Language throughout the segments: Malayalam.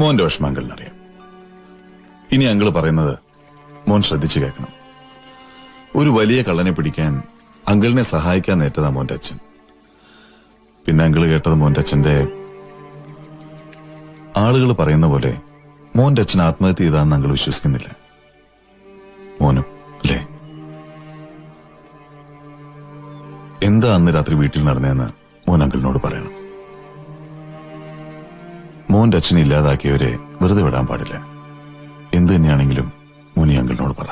മോന്റെ വിഷമം ഇനി അങ്കിൾ പറയുന്നത് മോൻ ശ്രദ്ധിച്ചു കേൾക്കണം. ഒരു വലിയ കള്ളനെ പിടിക്കാൻ അങ്കിളിനെ സഹായിക്കാൻ നേറ്റതാ മോന്റെ അച്ഛൻ. പിന്നെ അങ്കിൾ കേട്ടത് മോന്റെ അച്ഛന്റെ ആളുകൾ പറയുന്ന പോലെ മോന്റെ അച്ഛൻ ആത്മഹത്യ ചെയ്താന്ന് അങ്കിൾ വിശ്വസിക്കുന്നില്ല. മോനും അല്ലേ? എന്താ അന്ന് രാത്രി വീട്ടിൽ നടന്നതെന്ന് മോൻ അങ്കിളിനോട് പറയണം. മോന്റെ അച്ഛനെ ഇല്ലാതാക്കിയവരെ വെറുതെ വിടാൻ പാടില്ല. എന്ത് തന്നെയാണെങ്കിലും മോനി അങ്കിളിനോട് പറ.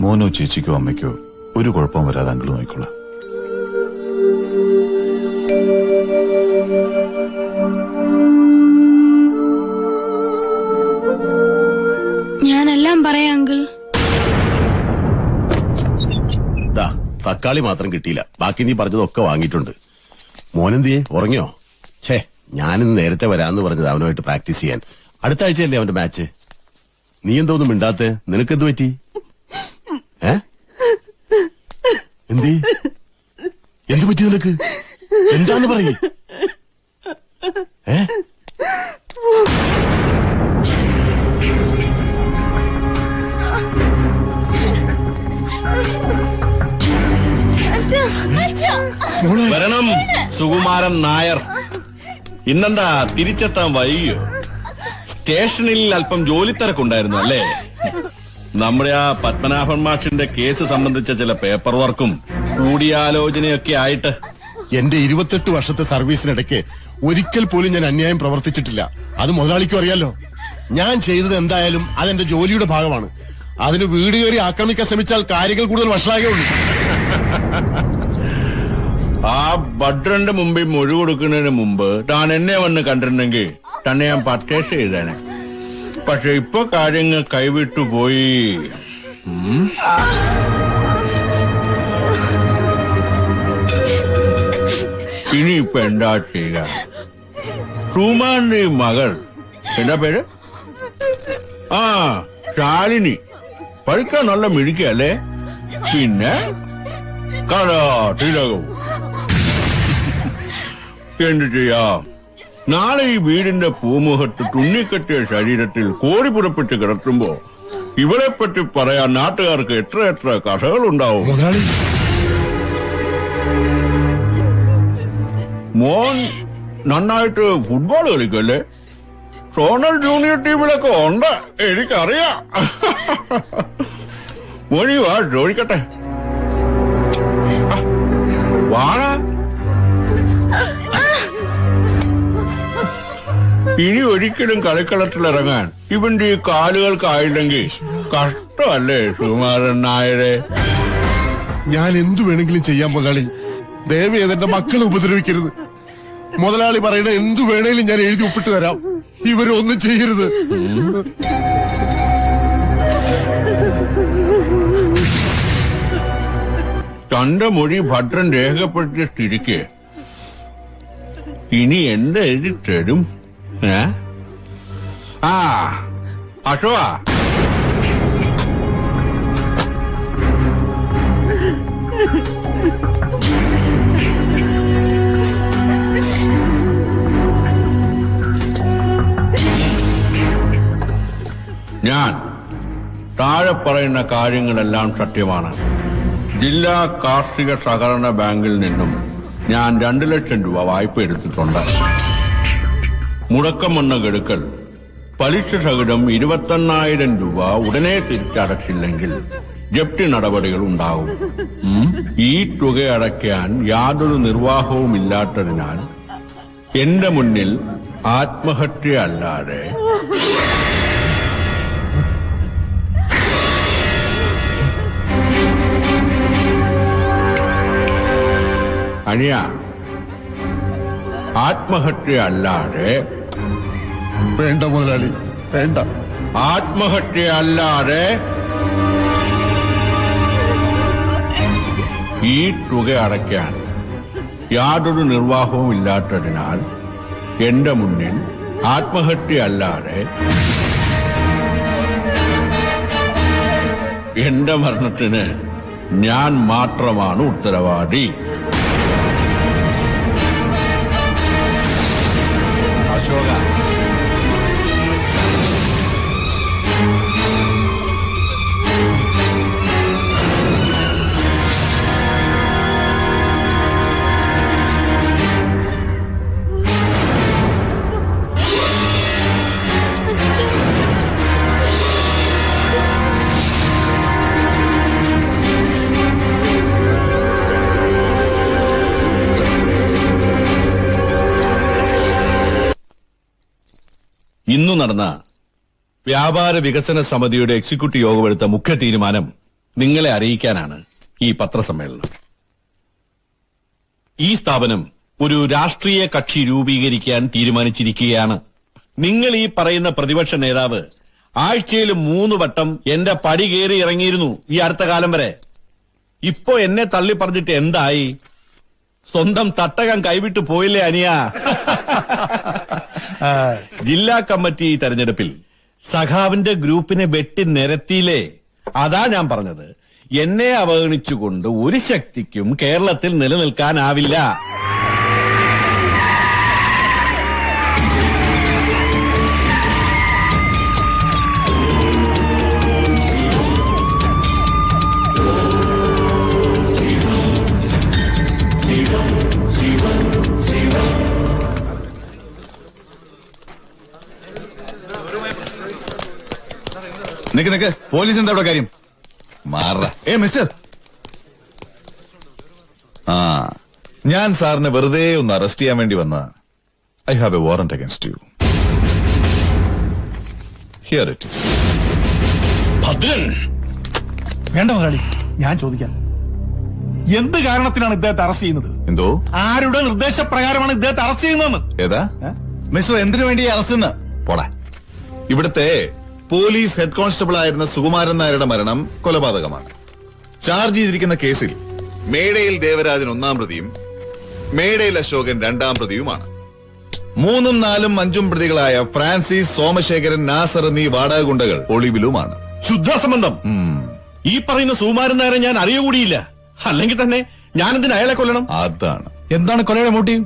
മോനോ ചേച്ചിക്കോ അമ്മയ്ക്കോ ഒരു കുഴപ്പം വരാതെ അങ്കിൾ നോക്കിക്കൊള്ളാം തക്കാളി മാത്രം കിട്ടിയില്ല. ബാക്കി നീ പറഞ്ഞതൊക്കെ വാങ്ങിയിട്ടുണ്ട്. മോനെന്തിയെ? ഉറങ്ങിയോ? ഛേ ഞാനിന്ന് നേരത്തെ വരാന്ന് പറഞ്ഞത് അവനുമായിട്ട് പ്രാക്ടീസ് ചെയ്യാൻ. അടുത്ത ആഴ്ചയല്ലേ അവന്റെ മാച്ച്? നീ എന്തോന്നും മിണ്ടാത്തെ? നിനക്കെന്ത് പറ്റി? ഏ? എന്തി? എന്ത് പറ്റി നിനക്ക്? എന്താന്ന് പറയേ? ഏ? സുകുമാരൻ നായർ. ഇന്നെന്താ തിരിച്ചെത്താൻ വൈകിയോ? സ്റ്റേഷനിൽ അല്പം ജോലി തിരക്കുണ്ടായിരുന്നു അല്ലേ? നമ്മുടെ ആ പത്മനാഭൻ മാഷിന്റെ കേസ് സംബന്ധിച്ച ചില പേപ്പർ വർക്കും കൂടിയാലോചനയൊക്കെ ആയിട്ട്. എന്റെ ഇരുപത്തെട്ട് വർഷത്തെ സർവീസിനിടയ്ക്ക് ഒരിക്കൽ പോലും ഞാൻ അന്യായം പ്രവർത്തിച്ചിട്ടില്ല. അത് മുതലാളിക്കും അറിയാലോ. ഞാൻ ചെയ്തത് എന്തായാലും അതെന്റെ ജോലിയുടെ ഭാഗമാണ്. അതിന് വീട് കയറി ആക്രമിക്കാൻ ശ്രമിച്ചാൽ കാര്യങ്ങൾ കൂടുതൽ വഷളാകുള്ളൂ ആ ഭദ്രന്റെ മുമ്പിൽ മൊഴി കൊടുക്കുന്നതിന് മുമ്പ് താൻ എന്നെ വന്ന് കണ്ടിരുന്നെങ്കിൽ തന്നെ ഞാൻ പർച്ചേസ് ചെയ്തേനെ. പക്ഷെ ഇപ്പൊ കാര്യങ്ങൾ കൈവിട്ടു പോയി. ഇനി ഇപ്പൊ എന്താ ചെയ്യുക സുമാന്റെ മകൾ. എന്താ പേര്? ആ ശാലിനി. പഠിക്കാൻ നല്ല മിഴിക്കല്ലേ പിന്നെ കഥ എന്ത് ചെയ്യാം നാളെ ഈ വീടിന്റെ പൂമുഖത്ത് തുന്നിക്കെട്ടിയ ശരീരത്തിൽ കോടി പുറപ്പെട്ട് കിടക്കുമ്പോ ഇവളെ പറ്റി പറയാൻ നാട്ടുകാർക്ക് എത്ര എത്ര കഥകളുണ്ടാവും മുതലാളി മോൻ നന്നായിട്ട് ഫുട്ബോൾ കളിക്കല്ലേ സോണൽ ജൂനിയർ ടീമിലൊക്കെ ഉണ്ട് എനിക്കറിയാം മോനി വാ ചോദിക്കട്ടെ വാണ ഇനി ഒരിക്കലും കളിക്കളത്തിൽ ഇറങ്ങാൻ ഇവന്റെ ഈ കാലുകൾക്കായില്ലെങ്കിൽ കഷ്ടമല്ലേ സുകുമാരൻ നായരെ? ഞാൻ എന്തു വേണമെങ്കിലും ചെയ്യാൻ മുതലാളി. ദയവേ എന്റെ മക്കളെ ഉപദ്രവിക്കരുത്. മുതലാളി പറയുന്ന എന്തു വേണേലും ഞാൻ എഴുതി ഒപ്പിട്ട് തരാം. ഇവരൊന്നും ചെയ്യരുത്. തന്റെ മൊഴി ഭദ്രൻ രേഖപ്പെടുത്തിയ സ്ഥിതിക്ക് ഇനി എന്റെ എഴുതി തരും ഏ? ആ അശോക. ഞാൻ താഴെ പറയുന്ന കാര്യങ്ങളെല്ലാം സത്യമാണ്. ജില്ലാ കാർഷിക സഹകരണ ബാങ്കിൽ നിന്നും ഞാൻ രണ്ടു ലക്ഷം രൂപ വായ്പ എടുത്തിട്ടുണ്ട്. മുടക്കം വന്ന ഗഡുക്കൾ പലിശ സഹിതം ഇരുപത്തെണ്ണായിരം രൂപ ഉടനെ തിരിച്ചടച്ചില്ലെങ്കിൽ ജപ്തി നടപടികൾ ഉണ്ടാവും. ഈ തുക അടയ്ക്കാൻ യാതൊരു നിർവാഹവും ഇല്ലാത്തതിനാൽ എന്റെ മുന്നിൽ ആത്മഹത്യ അല്ലാതെ അനിയ ആത്മഹത്യ അല്ലാതെ വേണ്ട മുതലാളി വേണ്ട. ആത്മഹത്യയല്ലാതെ ഈ തുക അടയ്ക്കാൻ യാതൊരു നിർവാഹവും ഇല്ലാത്തതിനാൽ എന്റെ മുന്നിൽ ആത്മഹത്യയല്ലാതെ എന്റെ മരണത്തിന് ഞാൻ മാത്രമാണ് ഉത്തരവാദി. അശോക ഇന്നു നടന്ന വ്യാപാര വികസന സമിതിയുടെ എക്സിക്യൂട്ടീവ് യോഗമെടുത്ത മുഖ്യ തീരുമാനം നിങ്ങളെ അറിയിക്കാനാണ് ഈ പത്രസമ്മേളനം. ഈ സ്ഥാപനം ഒരു രാഷ്ട്രീയ കക്ഷി രൂപീകരിക്കാൻ തീരുമാനിച്ചിരിക്കുകയാണ്. നിങ്ങൾ ഈ പറയുന്ന പ്രതിപക്ഷ നേതാവ് ആഴ്ചയിൽ മൂന്ന് വട്ടം എന്റെ പടി കയറി ഇറങ്ങിയിരുന്നു ഈ അടുത്ത കാലം വരെ. ഇപ്പോ എന്നെ തള്ളി പറഞ്ഞിട്ട് എന്തായി? സ്വന്തം തട്ടകം കൈവിട്ടു പോയില്ലേ അനിയ? ജില്ലാ കമ്മിറ്റി തെരഞ്ഞെടുപ്പിൽ സഖാവിന്റെ ഗ്രൂപ്പിനെ വെട്ടി നിരത്തിയില്ലേ? അതാ ഞാൻ പറഞ്ഞത്. എന്നെ അവഗണിച്ചുകൊണ്ട് ഒരു ശക്തിക്കും കേരളത്തിൽ നിലനിൽക്കാനാവില്ല. നിക്ക് നിക്ക്. പോലീസ് എന്താ ഇവിടെ കാര്യം? മാറ. ഏ മിസ്റ്റർ. ആ ഞാൻ സാറിനെ വെറുതെ ഒന്ന് അറസ്റ്റ് ചെയ്യാൻ വേണ്ടി വന്ന. I have a warrant against you. Here it is Bhadran! വേണ്ട മുതലാളി ഞാൻ ചോദിക്കാം. എന്ത് കാരണത്തിനാണ് ഇദ്ദേഹത്തെ അറസ്റ്റ് ചെയ്യുന്നത്? എന്തോ? ആരുടെ നിർദ്ദേശപ്രകാരമാണ് ഇദ്ദേഹത്തെ അറസ്റ്റ് ചെയ്യുന്നതെന്ന്? ഏതാ? മിസ്റ്റർ എന്തിനു വേണ്ടി അറസ്റ്റ് പോടാ. ഇവിടുത്തെ പോലീസ് ഹെഡ് കോൺസ്റ്റബിൾ ആയിരുന്ന സുകുമാരൻ നായരുടെ മരണം കൊലപാതകമാണ്. ചാർജ് ചെയ്തിരിക്കുന്ന കേസിൽ മേടയിൽ ദേവരാജൻ ഒന്നാം പ്രതിയും മേടയിൽ അശോകൻ രണ്ടാം പ്രതിയുമാണ്. മൂന്നും നാലും അഞ്ചും പ്രതികളായ ഫ്രാൻസിസ് സോമശേഖരൻ നാസർ എന്നീ വാടക ഗുണ്ടകൾ ഒളിവിലുമാണ്. ശുദ്ധസംബന്ധം. ഈ പറയുന്ന സുകുമാരൻ നായരെ ഞാൻ അറിയുകൂടിയില്ല. അല്ലെങ്കിൽ തന്നെ ഞാനെന്തിന് അയാളെ കൊല്ലണം? അതാണ്. എന്താണ് കൊലയുടെ മൂട്ടി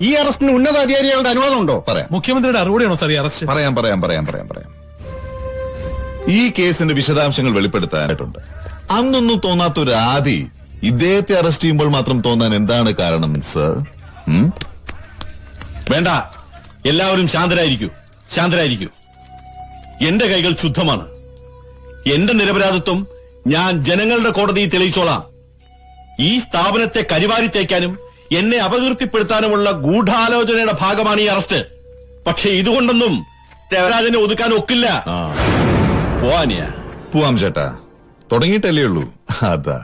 ഈ അറസ്റ്റിന് ഉന്നതാധികാരികളുടെ അനുവാദമുണ്ടോ? പറയാം. മുഖ്യമന്ത്രിയുടെ അറിവോടെയാണോ സാർ ഈ അറസ്റ്റ്? പറയാം പറയാം പറയാം പറയാം പറയാം. ഈ കേസിന്റെ വിശദാംശങ്ങൾ വെളിപ്പെടുത്താനായിട്ടുണ്ട്. അന്നൊന്നും തോന്നാത്ത ഒരു ആദി ഇദ്ദേഹത്തെ അറസ്റ്റ് ചെയ്യുമ്പോൾ മാത്രം തോന്നാൻ എന്താണ് കാരണം സർ? വേണ്ട. എല്ലാവരും ശാന്തരായിരിക്കൂ. ശാന്തരായിരിക്കൂ. എന്റെ കൈകൾ ശുദ്ധമാണ്. എന്റെ നിരപരാധിത്വം ഞാൻ ജനങ്ങളുടെ കോടതിയിൽ തെളിയിച്ചോളാം. ഈ സ്ഥാപനത്തെ കരിവാരി തേക്കാനും എന്നെ അപകീർത്തിപ്പെടുത്താനുമുള്ള ഗൂഢാലോചനയുടെ ഭാഗമാണ് ഈ അറസ്റ്റ്. പക്ഷെ ഇതുകൊണ്ടൊന്നും ദേവരാജനെ ഒതുക്കാൻ ഒക്കില്ല. പോവാനിയാ? പോവാം ചേട്ടാ. തുടങ്ങിയിട്ടല്ലേ ഉള്ളൂ. അതാ.